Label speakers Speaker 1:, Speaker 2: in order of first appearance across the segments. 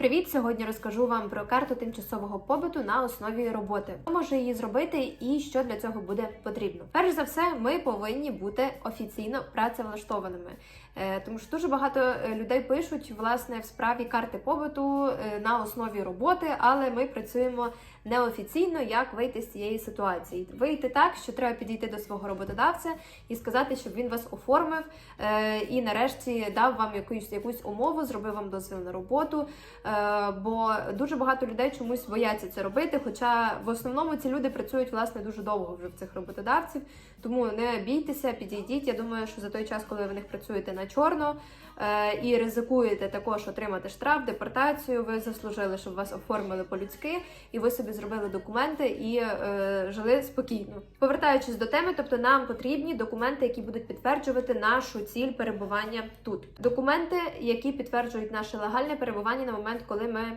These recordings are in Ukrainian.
Speaker 1: Привіт! Сьогодні розкажу вам про карту тимчасового побуту на основі роботи. Хто може її зробити і що для цього буде потрібно? Перш за все, ми повинні бути офіційно працевлаштованими, тому що дуже багато е, людей пишуть власне в справі карти побуту е, на основі роботи, але ми працюємо неофіційно, як вийти з цієї ситуації. Вийти так, що треба підійти до свого роботодавця і сказати, щоб він вас оформив е, і нарешті дав вам якусь якусь умову, зробив вам дозвіл на роботу. Е, бо дуже багато людей чомусь бояться це робити. Хоча в основному ці люди працюють власне дуже довго вже в цих роботодавців. Тому не бійтеся, підійдіть. Я думаю, що за той час, коли ви в них працюєте на чорно е, і ризикуєте також отримати штраф, депортацію, ви заслужили, щоб вас оформили по-людськи, і ви собі зробили документи і е, жили спокійно. Повертаючись до теми, тобто нам потрібні документи, які будуть підтверджувати нашу ціль перебування тут. Документи, які підтверджують наше легальне перебування на момент, коли ми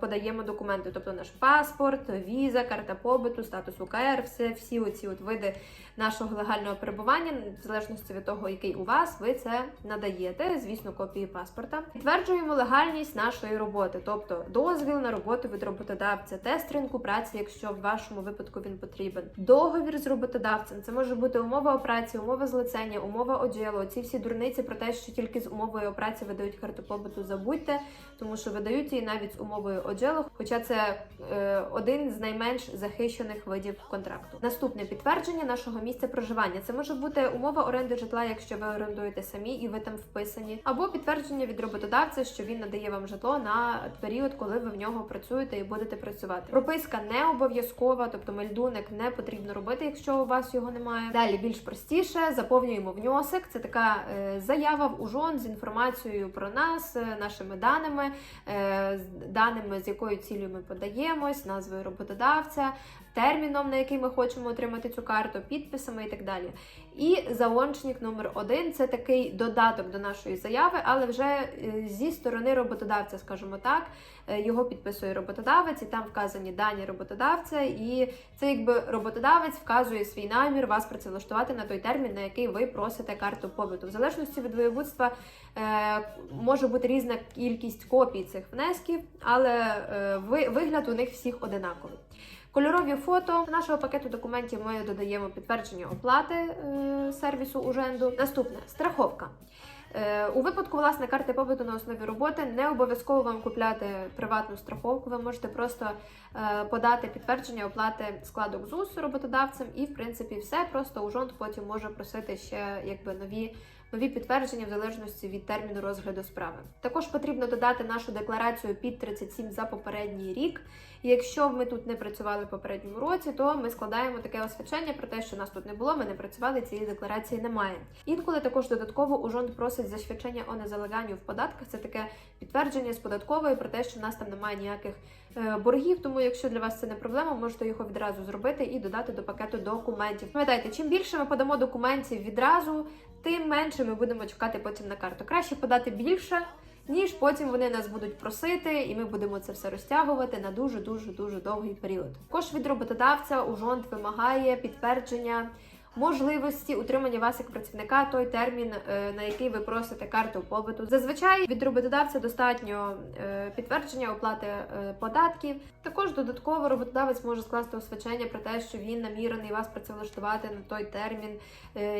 Speaker 1: подаємо документи, тобто наш паспорт, віза, карта побуту, статус УКР, все, всі оці от види нашого легального перебування, в залежності від того, який у вас, ви це надаєте, звісно, копії паспорта. Підтверджуємо легальність нашої роботи, тобто дозвіл на роботу від роботодавця, тест ринку праці, якщо в вашому випадку він потрібен, договір з роботодавцем. Це може бути умова праці, умова злицення, умова оділу. Ці всі дурниці про те, що тільки з умовою праці видають карту побуту, забудьте, тому що видають її навіть умовою оділу, хоча це е, один з найменш захищених видів контракту. Наступне підтвердження нашого місця проживання. Це може бути умова оренди житла, якщо ви орендуєте самі і ви там вписані, або підтвердження від роботодавця, що він надає вам житло на період, коли ви в нього працюєте і будете працювати. Прописка не обов'язкова, тобто мельдуник не потрібно робити, якщо у вас його немає. Далі більш простіше заповнюємо внесок. Це така е, заява в ужон з інформацією про нас, е, нашими даними, е, даними з якою цілею ми подаємось, назвою роботодавця, терміном, на який ми хочемо отримати цю карту, підписами і так далі. І заончник номер один це такий додаток до нашої заяви, але вже е, зі сторони роботодавця, скажімо так. Е, Його підписує роботодавець, і там вказані дані роботодавця, і це якби роботодавець вказує свій намір вас працевлаштувати на той термін, на який ви просите карту побуту. В залежності від воєводства е, може бути різна кількість копій цих внесків, але ви- вигляд у них всіх одинаковий. Кольорові фото нашого пакету документів ми додаємо підтвердження оплати е, сервісу Уженду. Наступне страховка. Е, У випадку власне карти побуту на основі роботи не обов'язково вам купляти приватну страховку. Ви можете просто е, подати підтвердження оплати складок ЗУС роботодавцем, і в принципі все. Просто ужонт потім може просити ще якби нові. Нові підтвердження в залежності від терміну розгляду справи. Також потрібно додати нашу декларацію під 37 за попередній рік. І якщо ми тут не працювали в попередньому році, то ми складаємо таке освідчення про те, що нас тут не було, ми не працювали, цієї декларації немає. Інколи також додатково ужонт просить засвідчення о незалеганню в податках. Це таке підтвердження з податкової про те, що нас там немає ніяких боргів. Тому, якщо для вас це не проблема, можете його відразу зробити і додати до пакету документів. Пам'ятайте, чим більше ми подамо документів відразу, тим менше ми будемо чекати потім на карту. Краще подати більше. Ніж потім вони нас будуть просити, і ми будемо це все розтягувати на дуже дуже дуже довгий період. Також від роботодавця ужонт вимагає підтвердження можливості утримання вас як працівника той термін, е, на який ви просите карту побуту. Зазвичай від роботодавця достатньо е, підтвердження оплати е, податків. Також додатково роботодавець може скласти освідчення про те, що він намірений вас працевлаштувати на той термін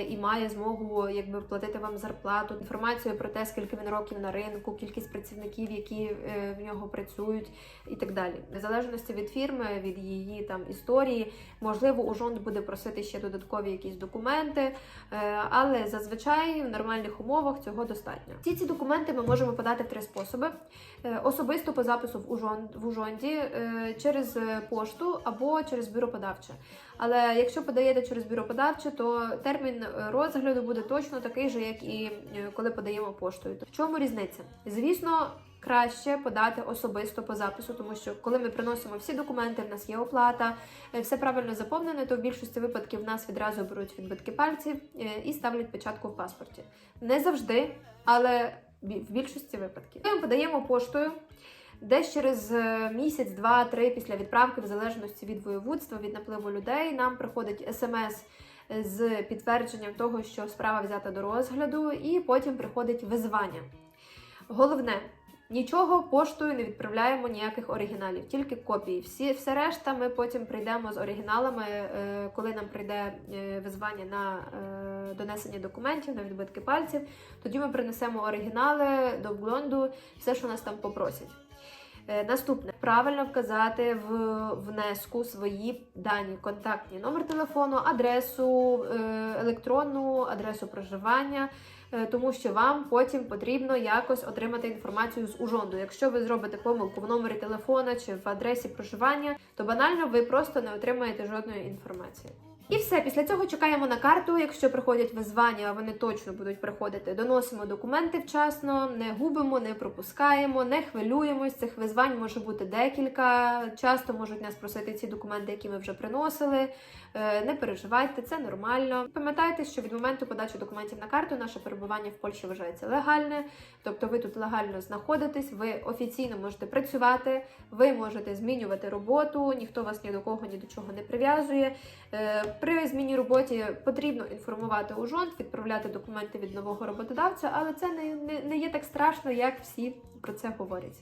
Speaker 1: і має змогу якби платити вам зарплату, інформацію про те, скільки він років на ринку, кількість працівників, які в нього працюють, і так далі. В залежності від фірми, від її там історії, можливо, ужонт буде просити ще додаткові якісь документи, е, але зазвичай в нормальних умовах цього достатньо. Всі ці документи ми можемо подати в три способи: Е, особисто по запису в ужон в ужонді, е, через пошту або через бюро подавче. Але якщо подаєте через бюро подавче, то термін розгляду буде точно такий же, як і коли подаємо поштою. В чому різниця? Звісно. Краще подати особисто по запису, тому що коли ми приносимо всі документи, в нас є оплата, е, все правильно заповнене, то в більшості випадків в нас відразу беруть відбитки пальців е, і ставлять печатку в паспорті. Не завжди, але в більшості випадків. Ми подаємо поштою. Десь через е, місяць, два-три після відправки, в залежності від воєводства, від напливу людей, нам приходить смс з підтвердженням того, що справа взята до розгляду, і потім приходить визвання. Головне, Нічого поштою не відправляємо ніяких оригіналів, тільки копії. Всі все решта ми потім прийдемо з оригіналами, е, коли нам прийде е, визвання на е, донесення документів, на відбитки пальців. Тоді ми принесемо оригінали до вглонду, все, що нас там попросять. Наступне правильно вказати в внеску свої дані, контактні номер телефону, адресу, електронну адресу проживання, тому що вам потім потрібно якось отримати інформацію з ужонду. Якщо ви зробите помилку в номері телефона чи в адресі проживання, то банально ви просто не отримаєте жодної інформації. І все, після цього чекаємо на карту. Якщо приходять визвання, вони точно будуть приходити, доносимо документи вчасно, не губимо, не пропускаємо, не хвилюємось. Цих визвань може бути декілька. Часто можуть нас просити ці документи, які ми вже приносили. Е, Не переживайте, це нормально. Пам'ятайте, що від моменту подачі документів на карту наше перебування в Польщі вважається легальне, тобто ви тут легально знаходитесь, ви офіційно можете працювати, ви можете змінювати роботу, ніхто вас ні до кого, ні до чого не прив'язує. При зміні роботі потрібно інформувати ужонт, відправляти документи від нового роботодавця, але це не, не, не є так страшно, як всі про це говорять.